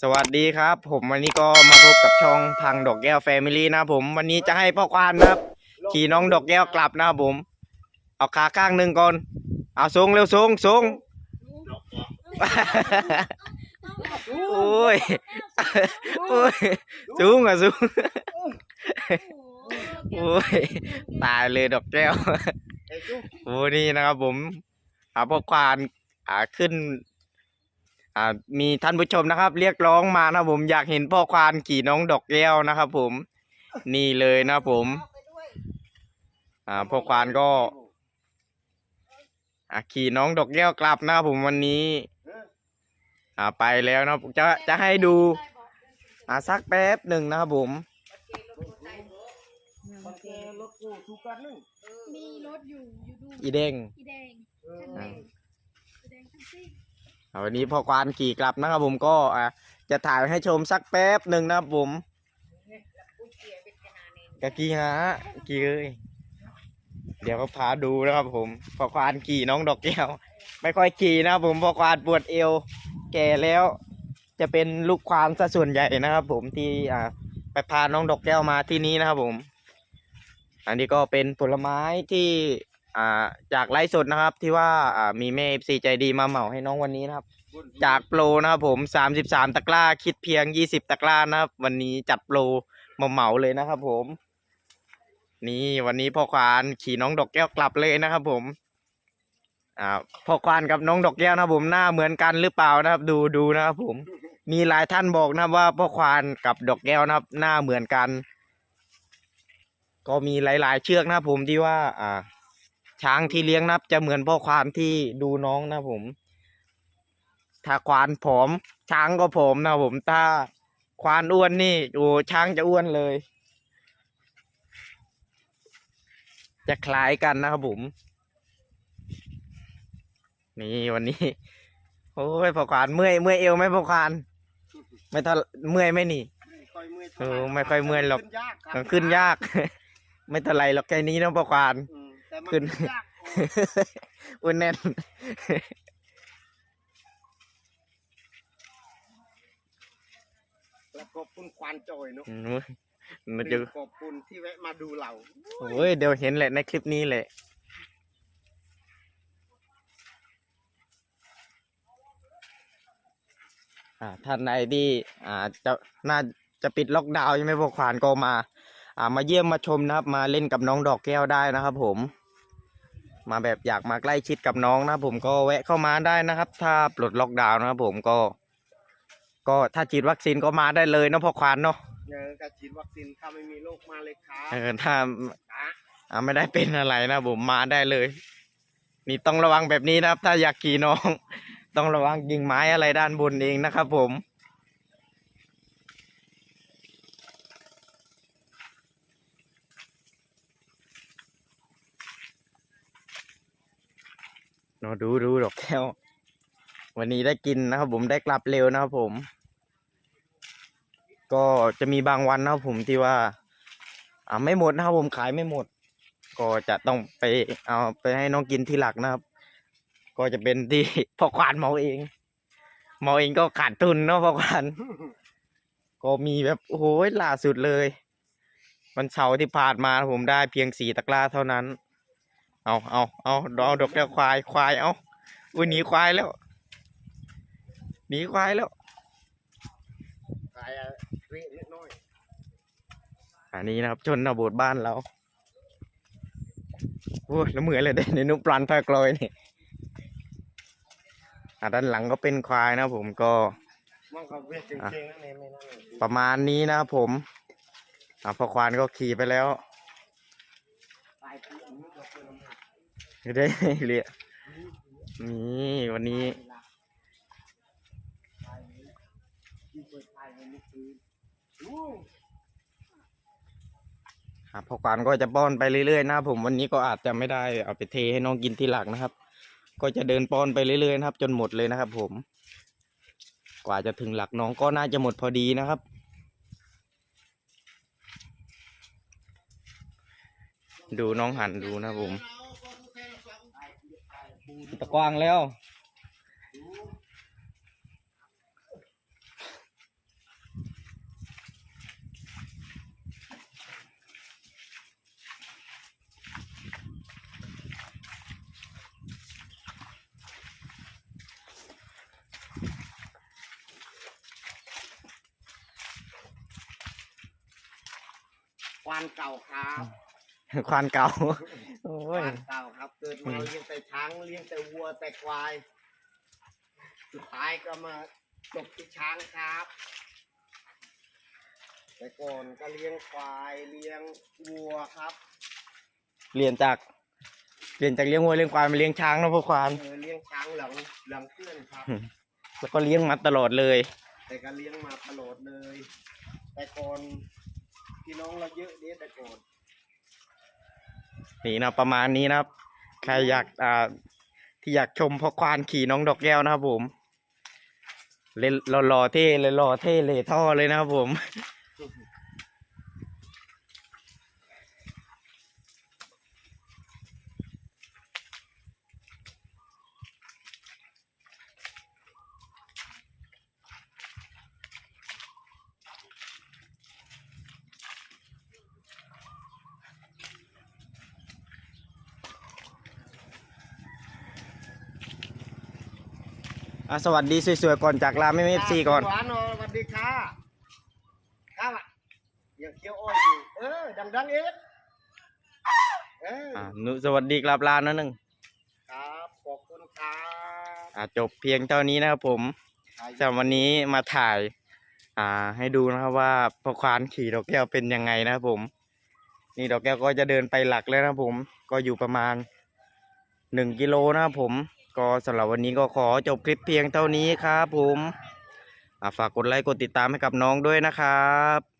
สวัสดีครับ ผมวันนี้ก็มาพบกับช่องพังดอกแก้วแฟมิลี่นะครับผมวันนี้จะให้พ่อควานนะครับ ขี่น้องดอกแก้วกลับนะครับผม เอาขาข้างหนึ่งก่อน เอาสูงเร็วสูงสูงโอ้ยโอ้ยสูงอะสูงโอ้ยตายเลยดอกแก้วโอ้นี่นะครับผมอาพ่อควานอ่าขึ้น อ่ามีท่านผู้ชมนะครับ เรียกร้องมานะครับผมอยากเห็นพ่อควานขี่น้องดอกแก้วนะครับผม นี่เลยนะครับผม อ่าพ่อควานก็อ่าขี่น้องดอกแก้วกลับนะครับผมวันนี้ อ่าไปแล้วนะครับจะจะให้ดูอ่าสักแป๊บหนึ่งนะครับผมรถกูถูกกันนึงมีรถอยู่อยู่ดูอีเด้งอีแดงคันแดงอีแดงทั้งสิ้นอ่า วันนี้พ่อควานขี่กลับนะครับผมก็อ่าจะถ่ายให้ชมสักแป๊บหนึ่งนะครับผมกะกี้ฮะกี่เอ้ยเดี๋ยวก็พาดูนะครับผมพ่อควานขี่น้องดอกแก้วไม่ค่อยขี่นะครับผมพ่อควานปวดเอว แก่แล้ว จะเป็นลูกควานซะส่วนใหญ่นะครับ ผมที่อ่าไปพาน้องดอกแก้วมาที่นี้นะครับผม อันนี้ก็เป็นผลไม้ที่ อ่าจากไลฟ์สดนะครับที่ว่าอ่ามีแม่เอฟซีใจดีมาเหมาให้น้องวันนี้นะครับ จากโปรนะครับผมสามสิบสามตะกร้าคิดเพียงยี่สิบตะกร้านะครับ วันนี้จัดโปรมาเหมาเลยนะครับ ผม นี่วันนี้พ่อควานขี่น้องดอกแก้วกลับเลยนะครับ ผม อ่าพ่อควานกับน้องดอกแก้วนะครับ ผมหน้าเหมือนกันหรือเปล่านะครับ ดูดูนะครับผม มีหลายท่านบอกนะครับว่าพ่อควานกับดอกแก้วนะครับ หน้าเหมือนกัน ก็มีหลาย ๆ เชือกนะครับผมที่ว่า อ่า ช้างที่เลี้ยงนะครับ จะเหมือนพ่อควานที่ดูน้องนะครับผม ถ้าควานผอม ช้างก็ผอมนะครับผมถ้าควานอ้วนนี่โอ้ช้างจะอ้วนเลย จะคล้ายกันนะครับผม นี่วันนี้ โอ้ยพ่อควานเมื่อยเมื่อยเอวไหมพ่อควานไม่เท่าเมื่อยไหมนี่ไม่ค่อยเมื่อยเออไม่ค่อยเมื่อยหรอกขึ้นยากครับมันขึ้นยาก ไม่เท่าไรหรอกแค่นี้นะพ่อควานอืม แต่มันขึ้นขึ้น ยากโอ้อ้วนแน่น แล้วขอบคุณควานจอยเนาะอืมมันจะขอบคุณที่แวะมาดูเราโอ้ยเดี๋ยวเห็นแหละในคลิปนี้แหละ อ่าท่านใดที่อ่าจะน่าจะปิดล็อกดาวน์ใช่ไหมพวกขวานก็มา อ่ามาเยี่ยมมาชมนะครับ มาเล่นกับน้องดอกแก้วได้นะครับผม มาแบบอยากมาใกล้ชิดกับน้องนะครับผมก็แวะเข้ามาได้นะครับ ถ้าปลดล็อกดาวน์นะครับผมก็ ก็ถ้าฉีดวัคซีนก็มาได้เลยเนาะพ่อควานเนาะเออการฉีดวัคซีนถ้าไม่มีโรคมาเลยครับเออถ้าอะอ่าไม่ได้เป็นอะไรนะผมมาได้เลย นี่ต้องระวังแบบนี้นะครับ ถ้าอยากขี่น้อง ต้องระวังกิ่งไม้อะไรด้านบนเองนะครับผม เนาะดูดูดอกแก้ว วันนี้ได้กินนะครับ ผมได้กลับเร็วนะครับผม ก็จะมีบางวันนะครับผมที่ว่า อ่าไม่หมดนะครับผมขายไม่หมด ก็จะต้องไปเอาไปให้น้องกินที่หลักนะครับ ก็จะเป็นที่ พ่อควานเมาเอง เมาเองก็ขาดทุนเนาะพ่อควานก็มีแบบโอ้โหล่าสุดเลย วันเสาร์ที่ผ่านมาผมได้เพียงสี่ตะกร้าเท่านั้น เอาเอาเอาเอาดอกแก้วควายควายเอาอุ้ยหนีควายแล้วหนีควายแล้วขายอะเรียนิดหน้อยอันนี้นะครับชนบทบ้านเราโอ้ยแล้วเหมือนเลยเด้ในนุปลันพากลอยนี่อะด้านหลังก็เป็นควายนะครับผมก็มองกับเวทจริงๆนั่นเองไม่นั่นเองประมาณนี้นะครับผมอะพอควานก็ขี่ไปแล้ว ตายปีนี้ก็เป็นน้ำหนัก ได้เรียนี่วันนี้ที่เปิดไฟในเมื่อคืนอู้อะพอควานก็จะป้อนไปเรื่อยๆนะผมวันนี้ก็อาจจะไม่ได้เอาไปเทให้น้องกินที่หลักนะครับ ก็จะเดินป้อนไปเรื่อยๆนะครับ จนหมดเลยนะครับ ผม กว่าจะถึงหลักน้องก็น่าจะหมดพอดีนะครับดูน้องหันดูนะผม ตะกวางแล้ววานเก่าครับ ควานเก่า โอ้คยวานเก่าครับเกิดมาเลี้ยงแต่ช้างเลี้ยงแต่วัวแต่ควาย สุดท้ายก็มาจบที่ช้างครับ แต่ก่อนก็เลี้ยงควายเลี้ยงวัวครับเรียนจากเรียนจากเลี้ยงวัวเลี้ยงควายมาเลี้ยงช้างนะพ่อควานเออเลี้ยงช้างหลังหลังเพื่อนครับ แล้วก็เลี้ยงมาตลอดเลย แต่ก็เลี้ยงมาตลอดเลย แต่ก่อนพี่น้องเราเยอะเด้แต่ก่อน นี่นะประมาณนี้นะครับ ใครอยากอ่าที่อยากชมพ่อควานขี่น้องดอกแก้วนะครับผมเล่นหล่อๆเท่เลยหล่อเท่เลยท่อเลยนะครับผม อะสวัสดีสวยๆก่อนจากลาไม่เอฟซีก่อน หวานอ๋อสวัสดีค่ะครับอะยังเคี้ยวอ้อยอยู่เออดังๆเองเอออ่าหนุสวัสดีกลับลานะหนึ่งครับขอบคุณครับอ่าจบเพียงเท่านี้นะครับผมสำหรับวันนี้มาถ่าย อ่า ให้ดูนะครับว่าพ่อควานขี่ดอกแก้วเป็นยังไงนะครับผม นี่ดอกแก้วก็จะเดินไปหลักแล้วนะครับผม ก็อยู่ประมาณหนึ่งกิโลนะครับผม ก็สำหรับวันนี้ก็ขอจบคลิปเพียงเท่านี้ครับผมฝากกดไลค์กดติดตามให้กับน้องด้วยนะครับ